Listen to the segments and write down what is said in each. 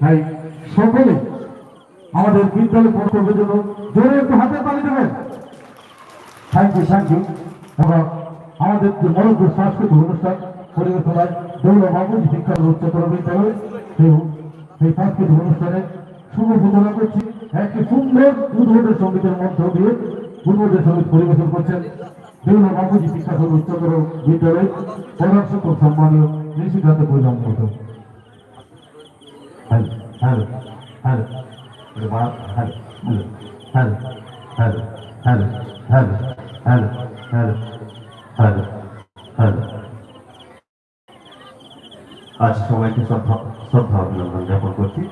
তাই সকলে আমাদের বিদ্যালয় পড়ার জন্য জোরে একটু হাতে তালি দেবেন। থ্যাংক ইউ থ্যাংক ইউ এবং আমাদের যে মনোযোগ সাংস্কৃতিক অনুষ্ঠান, পরিবেশনায় দৌড় বাবুজি শিক্ষা ও উচ্চতর বিদ্যালয় সেই সেই সাংস্কৃতিক অনুষ্ঠানে শুভ সূচনা করছি। একটি সুন্দর উদ্বোধন সঙ্গীতের মধ্য দিয়ে উদ্বোধন সংগীত পরিবেশন করছেন দেউলা বাবুজি শিক্ষা ও উচ্চতর বিদ্যালয় প্রধান শিক্ষক সম্মানীয় নিশিকান্ত বৈরাম মতো hello hello hello hello hello hello hello hello hello hello hello hello আজ সবাইকে শ্রদ্ধা শ্রদ্ধা অভিনন্দন জ্ঞাপন করছি।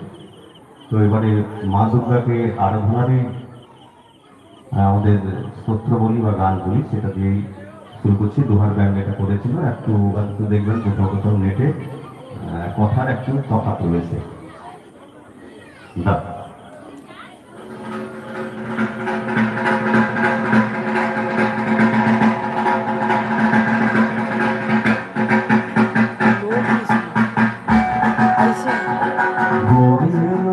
তো এবারে মা দুর্গাকে আরাধনারই আমাদের স্তোত্র বলি বা গান বলি, সেটা দিয়েই শুরু করছি। দুহার ব্যান্ড এটা করেছিল। একটু একটু দেখবেন কোথাও কোথাও নেটে কথার একটু তফাৎ রয়েছে। Bentar. bisa.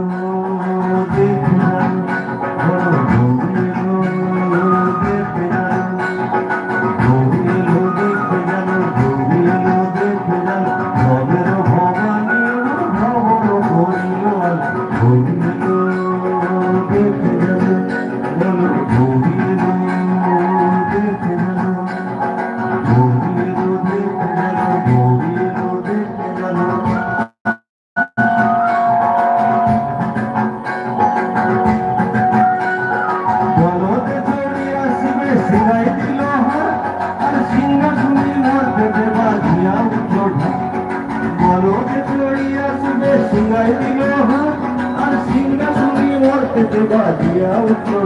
চাইনি মহা আর সিংহাসনে মরতে দেবা দিয়া উত্তর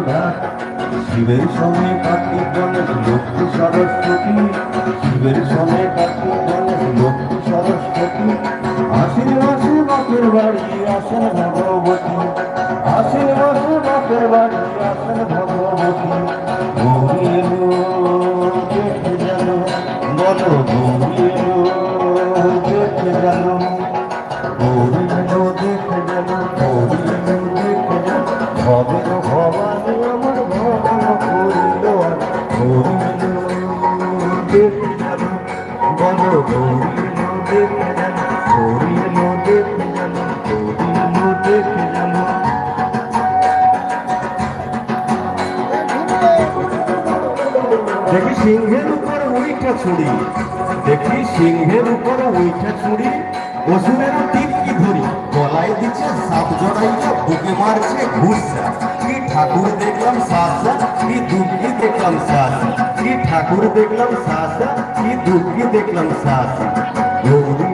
শিবের সময় কার্তিক গণেশ, লক্ষ্মী সরস্বতী। শিবের সময় কার্তিক গণেশ, লক্ষ্মী সরস্বতী। আসেন বাসু বাপের বাড়ি, আসেন ভগবতী। আসেন বাসু বাপের বাড়ি, আসেন ভগবতী। ঘুমিয়ে দেখে জানো, বলো ঘুমিয়ে দেখে জানো। দেখি সিংহের উপর ওইটা ছুড়ি দেখি সিংহের উপর ওইটা ছুরি। অসুরের তীর ধরি? গলায় দিচ্ছে সাপ, জড়াইয়া বুকে মারছে ঘুরছা কি ঠাকুর দেখলাম সাজা, কি দুর্গি দেখলাম সাজা। কি ঠাকুর দেখলাম সাসা কি দুর্গি দেখলাম সাসা। গৌরী